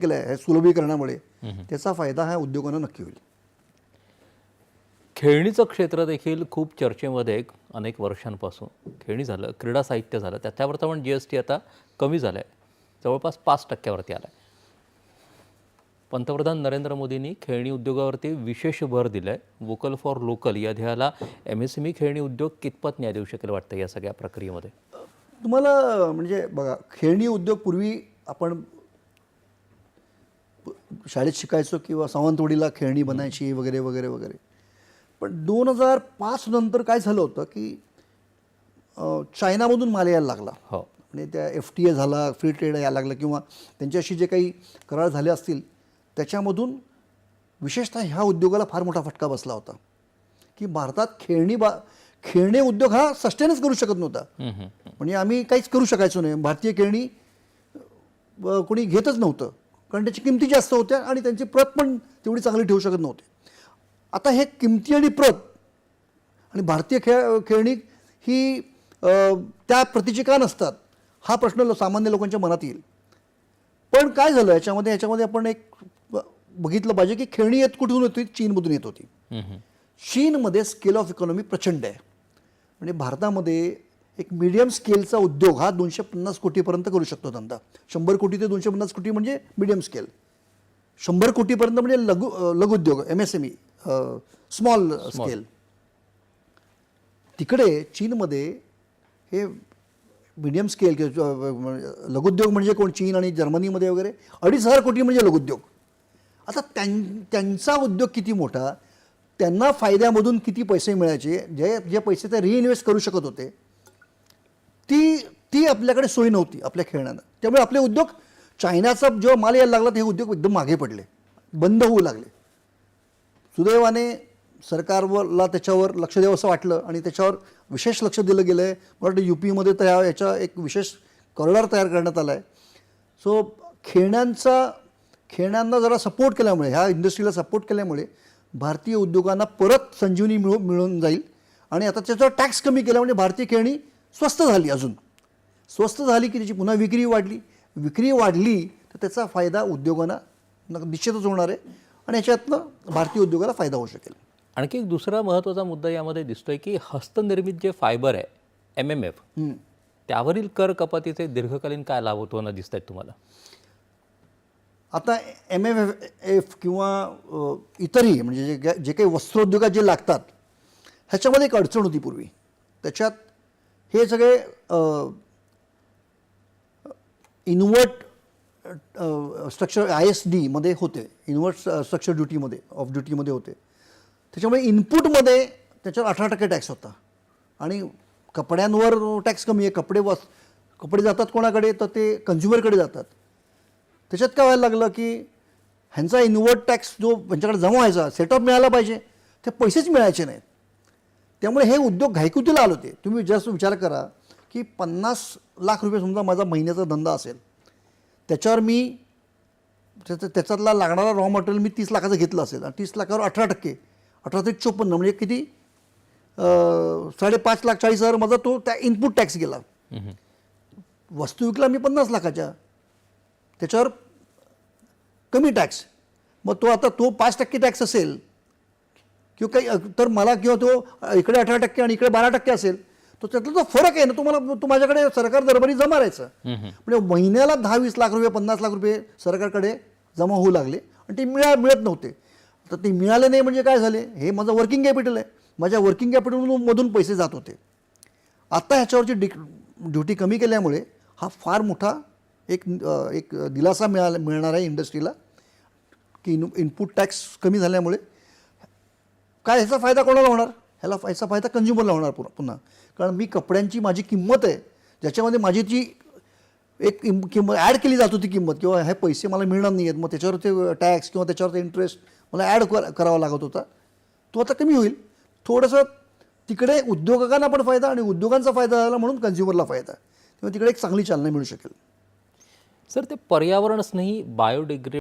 केलं आहे सुलभीकरणामुळे. त्याचा फायदा हा उद्योगांना नक्की होईल. खेळणीचं क्षेत्र देखील खूप चर्चेमध्ये अनेक वर्षांपासून खेळणी झालं क्रीडा साहित्य झालं. त्याच्यावरचा पण जी एस टी आता कमी झालं आहे जवळपास पाच टक्क्यावरती आला आहे पंतप्रधान नरेंद्र मोदींनी खेळणी उद्योगावरती विशेष भर दिला आहे वोकल फॉर लोकल या ध्येयाला एम एस एम ई खेळणी उद्योग कितपत न्याय देऊ शकेल वाटतं या सगळ्या प्रक्रियेमध्ये? तुम्हाला म्हणजे बघा खेळणी उद्योग पूर्वी आपण शाळेत शिकायचो किंवा सावंतवाडीला खेळणी बनायची वगैरे वगैरे वगैरे. पण दोन हजार पाच नंतर काय झालं होतं की चायनामधून माल यायला लागला. हो. म्हणजे त्या एफ टी ए झाला फ्री ट्रेड यायला लागलं किंवा त्यांच्याशी जे काही करार झाले असतील त्याच्यामधून विशेषतः ह्या उद्योगाला फार मोठा फटका बसला होता. की भारतात खेळणी बा खेळणे उद्योग हा सस्टेनच करू शकत नव्हता. म्हणजे आम्ही काहीच करू शकायचो नाही. भारतीय खेळणी कोणी घेतच नव्हतं. कारण त्याची किमती जास्त होत्या आणि त्यांची प्रत पण तेवढी चांगली ठेवू शकत नव्हते. आता हे किमती आणि प्रत आणि भारतीय खेळ खेळणी ही त्या प्रतीची का नसतात? हा प्रश्न लो- सामान्य लोकांच्या मनात येईल. पण काय झालं याच्यामध्ये याच्यामध्ये आपण एक बघितलं पाहिजे की खेळणी येत कुठून होती? चीनमधून येत होती. चीनमध्ये स्केल ऑफ इकॉनॉमी प्रचंड आहे. म्हणजे भारतामध्ये एक मीडियम स्केलचा उद्योग हा दोनशे पन्नास कोटीपर्यंत करू शकतो धंदा. शंभर कोटी ते दोनशे पन्नास कोटी म्हणजे मीडियम स्केल शंभर कोटीपर्यंत म्हणजे लघु अ, लघुउद्योग M S M E small scale तिकडे चीनमध्ये हे मीडियम स्केल किंवा म्हणजे लघुउद्योग म्हणजे कोण? चीन आणि जर्मनीमध्ये वगैरे अडीच हजार कोटी म्हणजे लघुउद्योग आता त्यां त्यांचा उद्योग किती मोठा? त्यांना फायद्यामधून किती पैसे मिळायचे? जे जे पैसे ते रिइन्व्हेस्ट करू शकत होते. आपल्याकडे सोय नव्हती आपल्या खेळण्यानं. त्यामुळे आपले उद्योग चायनाचा जेव्हा माल यायला लागला तर हे उद्योग एकदम मागे पडले. बंद होऊ लागले. सुदैवाने सरकारला त्याच्यावर लक्ष द्यावं असं वाटलं आणि त्याच्यावर विशेष लक्ष दिलं गेलं आहे मला वाटतं यू पीमध्ये तर ह्या याचा एक विशेष कॉरिडॉर तयार करण्यात आला आहे सो खेळण्यांचा खेळण्यांना जरा सपोर्ट केल्यामुळे ह्या इंडस्ट्रीला सपोर्ट केल्यामुळे भारतीय उद्योगांना परत संजीवनी मिळू मिळून जाईल. आणि आता त्याच्यावर टॅक्स कमी केल्यामुळे भारतीय खेळणी स्वस्त झाली अजून. स्वस्त झाली की त्याची पुन्हा विक्री वाढली. विक्री वाढली तर त्याचा फायदा उद्योगांना न- निश्चितच होणार आहे आणि याच्यातनं भारतीय उद्योगाला फायदा होऊ शकेल. आणखी एक दुसरा महत्त्वाचा मुद्दा यामध्ये दिसतोय की हस्तनिर्मित जे फायबर आहे एम एम एफ. त्यावरील कर कपातीचे दीर्घकालीन काय लाभ होताना दिसत आहेत तुम्हाला? आता एम एफ एफ किंवा इतरही म्हणजे जे जे काही वस्त्रोद्योगात जे लागतात ह्याच्यामध्ये एक अडचण होती पूर्वी. त्याच्यात हे सगळे इन्व्हर्ट स्ट्रक्चर आय एस डीमध्ये होते. इन्व्हर्ट स्ट्रक्चर ड्युटीमध्ये ऑफ ड्युटीमध्ये होते. त्याच्यामुळे इनपुटमध्ये त्याच्यावर अठरा टक्के टॅक्स होता. आणि कपड्यांवर टॅक्स कमी आहे. कपडे वस कपडे जातात कोणाकडे तर ते कन्झ्युमरकडे जातात. त्याच्यात काय व्हायला लागलं की ह्यांचा इन्व्हर्ट टॅक्स जो त्यांच्याकडे जमा व्हायचा सेटअप मिळाला पाहिजे ते पैसेच मिळायचे नाहीत. त्यामुळे हे उद्योग घायकुतीला आले होते. तुम्ही जस्ट विचार करा की पन्नास लाख रुपये समजा माझा महिन्याचा धंदा असेल त्याच्यावर मी त्याचा त्याच्यातला लागणारा रॉ मटेरियल मी तीस लाखाचं घेतलं असेल. आणि तीस लाखावर अठरा टक्के अठरा ते चोपन्न म्हणजे किती? साडेपाच लाख चाळीस हजार माझा तो त्या इनपुट टॅक्स गेला. वस्तू विकला मी पन्नास लाखाच्या. त्याच्यावर कमी टॅक्स मग तो आता तो पाच टक्के टॅक्स असेल किंवा काही तर मला किंवा तो इकडे अठरा टक्के आणि इकडे बारा टक्के असेल तो त्यातला जो फरक आहे ना तो मला तो माझ्याकडे सरकार दरबारी जमा राहायचं. म्हणजे महिन्याला दहा वीस लाख रुपये पन्नास लाख रुपये सरकारकडे जमा होऊ लागले आणि ते मिळा मिळत नव्हते. तर ते मिळाले नाही म्हणजे काय झाले? हे माझं वर्किंग कॅपिटल आहे. माझ्या वर्किंग कॅपिटलमधून पैसे जात होते. आता ह्याच्यावरची डिक ड्युटी कमी केल्यामुळे हा फार मोठा एक एक दिलासा मिळाला मिळणार आहे इंडस्ट्रीला की इन इनपुट टॅक्स कमी झाल्यामुळे. काय ह्याचा फायदा कोणाला होणार? ह्याला याचा फायदा कन्झ्युमरला होणार पुन्हा पुन्हा. कारण मी कपड्यांची माझी किंमत आहे ज्याच्यामध्ये माझी जी एक किंमत ॲड केली जात होती किंमत किंवा हे पैसे मला मिळणार नाही आहेत मग त्याच्यावर ते टॅक्स किंवा त्याच्यावर इंटरेस्ट मला ॲड कर करावा लागत होता तो आता कमी होईल. थोडंसं तिकडे उद्योजकांना पण फायदा आणि उद्योगांचा फायदा झाला म्हणून कन्झ्युमरला फायदा. तेव्हा तिकडे एक चांगली चालना मिळू शकेल. सर ते पर्यावरणच नाही बायोडिग्रेड